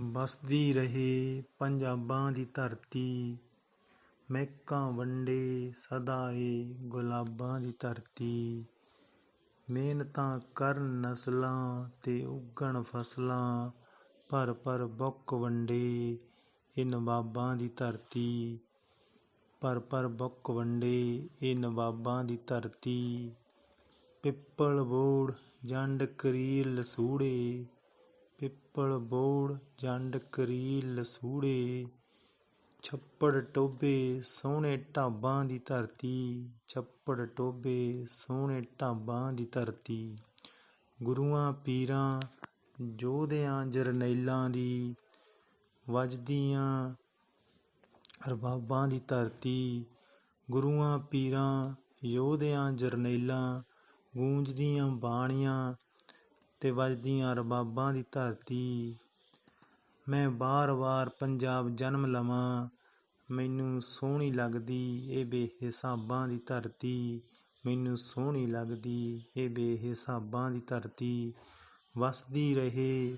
ਵਸਦੀ ਰਹੇ ਪੰਜਾਬਾਂ ਦੀ ਧਰਤੀ। ਮਹਿਕਾਂ ਵੰਡੇ ਸਦਾ ਏ ਗੁਲਾਬਾਂ ਦੀ ਧਰਤੀ। ਮਿਹਨਤਾਂ ਕਰਨ ਨਸਲਾਂ ਤੇ ਉੱਗਣ ਫਸਲਾਂ, ਭਰ ਭਰ ਬੁੱਕ ਵੰਡੇ ਇਹ ਨਵਾਬਾਂ ਦੀ ਧਰਤੀ। ਭਰ ਭਰ ਬੁੱਕ ਵੰਡੇ ਇਹ ਨਵਾਬਾਂ ਦੀ ਧਰਤੀ। ਪਿੱਪਲ ਬੋੜ ਜੰਡ ਕਰੀਲ ਲਸੂੜੇ ਪਿੱਪਲ ਬੋੜ, ਜੰਡ ਕਰੀਲ ਲਸੂੜੇ, ਛੱਪੜ ਟੋਬੇ ਸੋਹਣੇ ਢਾਬਾਂ ਦੀ ਧਰਤੀ, ਛੱਪੜ ਟੋਬੇ ਸੋਹਣੇ ਢਾਬਾਂ ਦੀ ਧਰਤੀ। ਗੁਰੂਆਂ, ਪੀਰਾਂ ਯੋਧਿਆਂ ਜਰਨੈਲਾਂ ਦੀ, ਵੱਜਦੀਆਂ ਰਬਾਬਾਂ ਦੀ ਧਰਤੀ। ਗੁਰੂਆਂ, ਪੀਰਾਂ, ਯੋਧਿਆਂ, ਜਰਨੈਲਾਂ, ਗੂੰਜਦੀਆਂ ਬਾਣੀਆਂ ਤੇ ਵੱਜਦੀਆਂ ਰਬਾਬਾਂ ਦੀ ਧਰਤੀ। ਮੈਂ ਵਾਰ-ਵਾਰ ਪੰਜਾਬ ਜਨਮ ਲਵਾਂ, ਮੈਨੂੰ ਸੋਹਣੀ ਲੱਗਦੀ ਇਹ ਬੇਹਿਸਾਬਾਂ ਦੀ ਧਰਤੀ। ਮੈਨੂੰ ਸੋਹਣੀ ਲੱਗਦੀ ਇਹ ਬੇਹਿਸਾਬਾਂ ਦੀ ਧਰਤੀ। ਵਸਦੀ ਰਹੇ